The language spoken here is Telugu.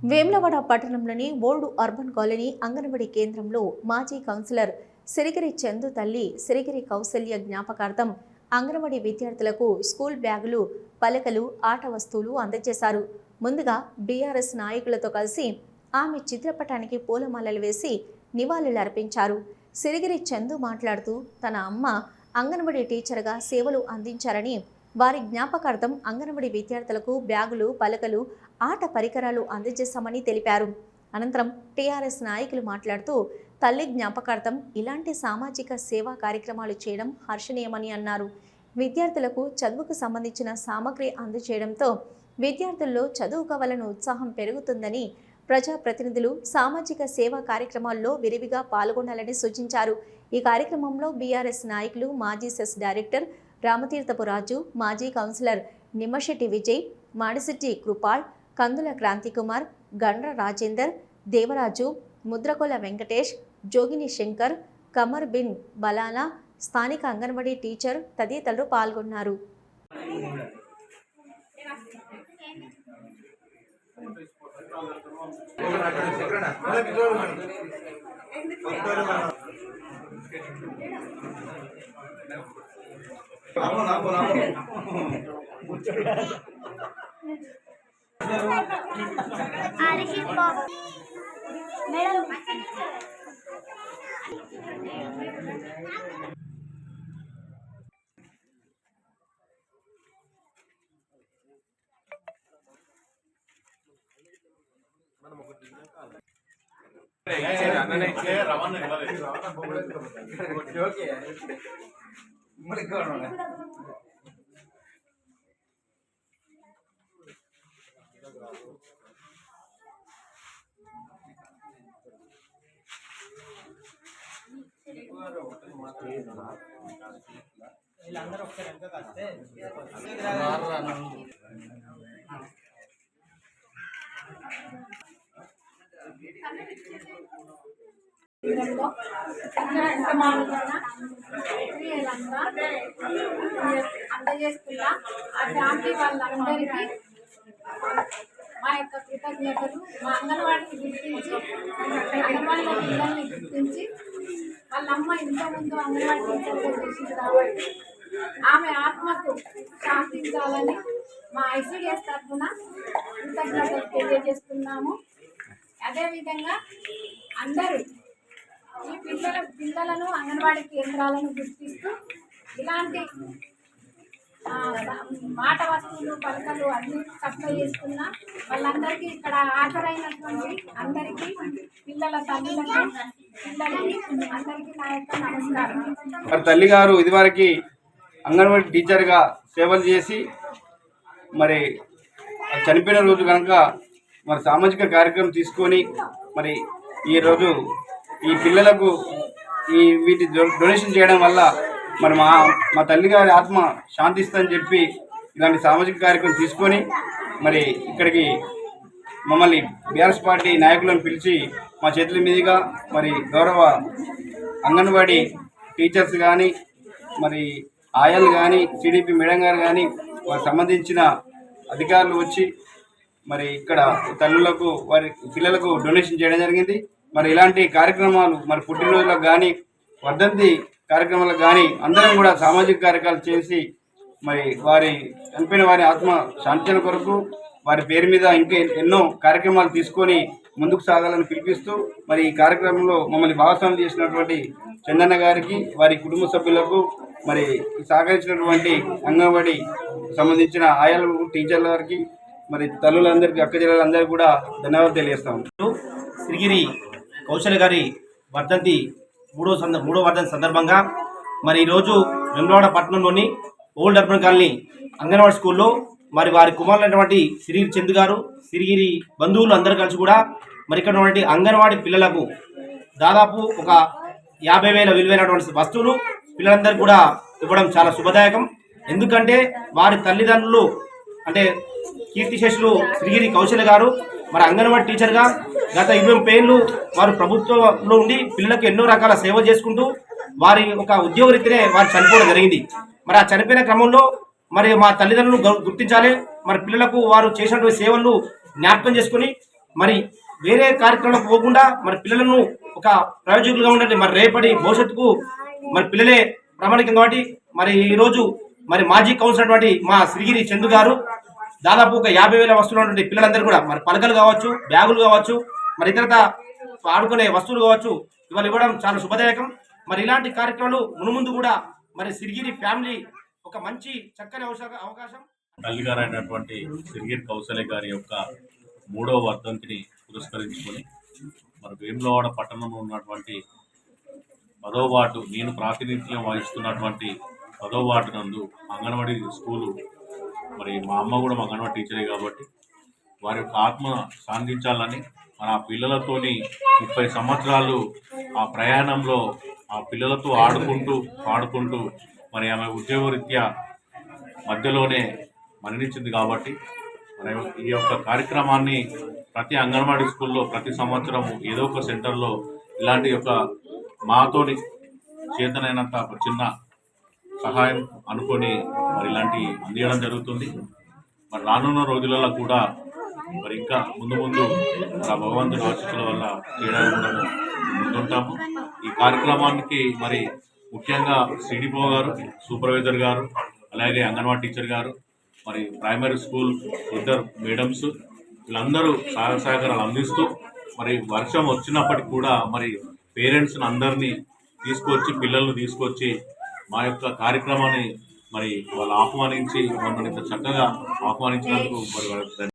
వేములవాడ పట్టణంలోని ఓల్డ్ అర్బన్ కాలనీ అంగన్వాడీ కేంద్రంలో మాజీ కౌన్సిలర్ సిరిగిరి చందు తల్లి సిరిగిరి కౌశల్య జ్ఞాపకార్థం అంగన్వాడీ విద్యార్థులకు స్కూల్ బ్యాగులు పలకలు ఆట వస్తువులు అందజేశారు. ముందుగా బీఆర్ఎస్ నాయకులతో కలిసి ఆమె చిత్రపటానికి పూలమాలలు వేసి నివాళులర్పించారు సిరిగిరి చందు మాట్లాడుతూ తన అమ్మ అంగన్వాడీ టీచర్గా సేవలు అందించారని వారి జ్ఞాపకార్థం అంగన్వాడీ విద్యార్థులకు బ్యాగులు పలకలు ఆట పరికరాలు అందజేశామని తెలిపారు. అనంతరం టీఆర్ఎస్ నాయకులు మాట్లాడుతూ తల్లి జ్ఞాపకార్థం ఇలాంటి సామాజిక సేవా కార్యక్రమాలు చేయడం హర్షణీయమని అన్నారు. విద్యార్థులకు చదువుకు సంబంధించిన సామగ్రి అందజేయడంతో విద్యార్థుల్లో చదువుకోవాలన్న ఉత్సాహం పెరుగుతుందని ప్రజాప్రతినిధులు సామాజిక సేవా కార్యక్రమాల్లో విరివిగా పాల్గొనాలని సూచించారు. ఈ కార్యక్రమంలో బీఆర్ఎస్ నాయకులు మాజీ సెస్ డైరెక్టర్ రామతీర్థపు రాజు మాజీ councillor Nimmashetti Vijay Madishetti Krupal Kandula Kranthikumar Gandra Rajender Devaraju Mudrakola Venkatesh Jogini Shankar comer bin బలానా స్థానిక అంగన్వాడీ టీచర్ తదితరులు పాల్గొన్నారు. আমো না আমো আমো আর কি ম্যাডাম రవాణా ఓకే మేడం కేంద్రంలో ఎంత మామూలుగా క్రియలంతా అందజేస్తున్నా ఆ ఫ్యామిలీ వాళ్ళందరికీ మా యొక్క కృతజ్ఞతలు. మా అంగన్వాడిని గుర్తించి అంగన్వాడీలో పిల్లల్ని గుర్తించి వాళ్ళ అమ్మ ఇంతకుముందు అంగన్వాడి టీచర్గా చేసింది కాబట్టి ఆమె ఆత్మకు శాంతించాలని మా ఐసీడిఎస్ తరఫున కృతజ్ఞతలు తెలియజేస్తున్నాము. అదేవిధంగా అందరూ ఈ పిల్లల పిల్లలను అంగన్వాడీ కేంద్రాలను గుర్తిస్తూ ఇలాంటి మాట వస్తువులు పలకలు అన్ని సప్లై చేస్తున్నా వాళ్ళందరికీ ఇక్కడ హాజరైనటువంటి అందరికీ పిల్లల తల్లులకు పిల్లలకి అందరికీ నా యొక్క నమస్కారం. మరి తల్లి గారు ఇదివరకు అంగన్వాడీ టీచర్గా సేవలు చేసి మరి చనిపోయిన రోజు కనుక మరి సామాజిక కార్యక్రమం తీసుకొని మరి ఈరోజు ఈ పిల్లలకు ఈ వీటి డొనేషన్ చేయడం వల్ల మరి మా మా తల్లి గారి ఆత్మ శాంతిస్తుందని చెప్పి ఇలాంటి సామాజిక కార్యక్రమం తీసుకొని మరి ఇక్కడికి మమ్మల్ని బీఆర్ఎస్ పార్టీ నాయకులను పిలిచి మా చేతుల మీదుగా మరి గౌరవ అంగన్వాడీ టీచర్స్ కానీ మరి ఆయాలు కానీ టీడీపీ మేడం గారు కానీ వారికి సంబంధించిన అధికారులు వచ్చి మరి ఇక్కడ తల్లులకు వారి పిల్లలకు డొనేషన్ చేయడం జరిగింది. మరి ఇలాంటి కార్యక్రమాలు మరి పుట్టినరోజులకు కానీ వర్ధంతి కార్యక్రమాలకు కానీ అందరం కూడా సామాజిక కార్యక్రమాలు చేసి మరి వారి చనిపోయిన వారి ఆత్మ శాంతిన కొరకు వారి పేరు మీద ఇంకా ఎన్నో కార్యక్రమాలు తీసుకొని ముందుకు సాగాలని పిలిపిస్తూ మరి ఈ కార్యక్రమంలో మమ్మల్ని భాగస్వామ్యం చేసినటువంటి చందన్న గారికి వారి కుటుంబ సభ్యులకు మరి సహకరించినటువంటి అంగన్వాడి సంబంధించిన ఆయాలు టీచర్ల వారికి మరి తల్లులందరికీ అక్క జిల్లాలందరికీ కూడా ధన్యవాదాలు తెలియజేస్తాము సిరిగిరి కౌశల్ గారి వర్ధంతి మూడో సంద మూడో వర్ధంతి సందర్భంగా మరి ఈరోజు వెమ్లవాడ పట్టణంలోని ఓల్డ్ అర్బన్ కాలనీ అంగన్వాడీ స్కూల్లో మరి వారి కుమారులైనటువంటి సిరిగిరి చంద్ గారు సిరిగిరి బంధువులు అందరూ కలిసి కూడా మరి ఇక్కడ ఉన్నటువంటి అంగన్వాడీ పిల్లలకు దాదాపు ఒక యాభై వేల విలువైనటువంటి వస్తువులు పిల్లలందరూ కూడా ఇవ్వడం చాలా శుభదాయకం. ఎందుకంటే వారి తల్లిదండ్రులు అంటే కీర్తిశేషులు శ్రీగిరి కౌశల్ గారు మరి అంగన్వాడీ టీచర్గా గత ఇరవై పేర్లు వారు ప్రభుత్వంలో ఉండి పిల్లలకు ఎన్నో రకాల సేవ చేసుకుంటూ వారి ఒక ఉద్యోగరీత్యనే వారు చనిపోవడం జరిగింది. మరి ఆ చనిపోయిన క్రమంలో మరి మా తల్లిదండ్రులు గుర్తించాలి. మరి పిల్లలకు వారు చేసినటువంటి సేవలను జ్ఞాపకం చేసుకుని మరి వేరే కార్యక్రమాలకు పోకుండా మరి పిల్లలను ఒక ప్రయోజకులుగా ఉండండి. మరి రేపటి భవిష్యత్తుకు మరి పిల్లలే ప్రామాణికం కాబట్టి మరి ఈరోజు మరి మాజీ కౌన్సిలర్ అటువంటి మా శ్రీగిరి చందు గారు దాదాపు ఒక యాభై వేల వస్తువులు ఉన్నటువంటి పిల్లలందరూ కూడా మరి పలకలు కావచ్చు బ్యాగులు కావచ్చు మరి ఇతరత ఆడుకునే వస్తువులు కావచ్చు ఇవాళ ఇవ్వడం చాలా శుభదాయకం. మరి ఇలాంటి కార్యక్రమాలు మునుముందు కూడా మరి సిరిగిరి ఫ్యామిలీ ఒక మంచి చక్కని అవస- అవకాశం. తల్లిగారు అయినటువంటి సిరిగిరి కౌశల్య గారి యొక్క మూడవ వర్ధంతిని పురస్కరించుకొని మరి వేములవాడ పట్టణంలో ఉన్నటువంటి పదో వార్డు నేను ప్రాతినిధ్యం వహిస్తున్నటువంటి పదో వార్డు నందు అంగన్వాడీ స్కూలు మరి మా అమ్మ కూడా మా అంగన్వాడీ టీచరే కాబట్టి వారి యొక్క ఆత్మ సాధించాలని మన ఆ పిల్లలతోని ముప్పై సంవత్సరాలు ఆ ప్రయాణంలో ఆ పిల్లలతో ఆడుకుంటూ పాడుకుంటూ మరి ఆమె ఉద్యోగరీత్యా మధ్యలోనే మరణించింది కాబట్టి మరి ఈ యొక్క కార్యక్రమాన్ని ప్రతి అంగన్వాడీ స్కూల్లో ప్రతి సంవత్సరం ఏదో ఒక సెంటర్లో ఇలాంటి యొక్క మాతోని చేతనైనంత ఒక చిన్న సహాయం అనుకొని మరి ఇలాంటి అందించడం జరుగుతుంది. మరి రానున్న రోజులలో కూడా మరి ఇంకా ముందు ముందు మరి ఆ భగవంతుని ఆశీస్సుల వల్ల చేయడానికి కూడా ముందుంటాము. ఈ కార్యక్రమానికి మరి ముఖ్యంగా సిడిపో గారు సూపర్వైజర్ గారు అలాగే అంగన్వాడీ టీచర్ గారు మరి ప్రైమరీ స్కూల్ ఇద్దరు మేడమ్స్ వీళ్ళందరూ సహాయ సహకారాలు అందిస్తూ మరి వర్షం వచ్చినప్పటికి కూడా మరి పేరెంట్స్ని అందరినీ తీసుకొచ్చి పిల్లల్ని తీసుకొచ్చి మా యొక్క కార్యక్రమాన్ని మరి వాళ్ళు ఆహ్వానించి మమ్మల్ని ఇంత చక్కగా ఆహ్వానించినందుకు మరి వాళ్ళకి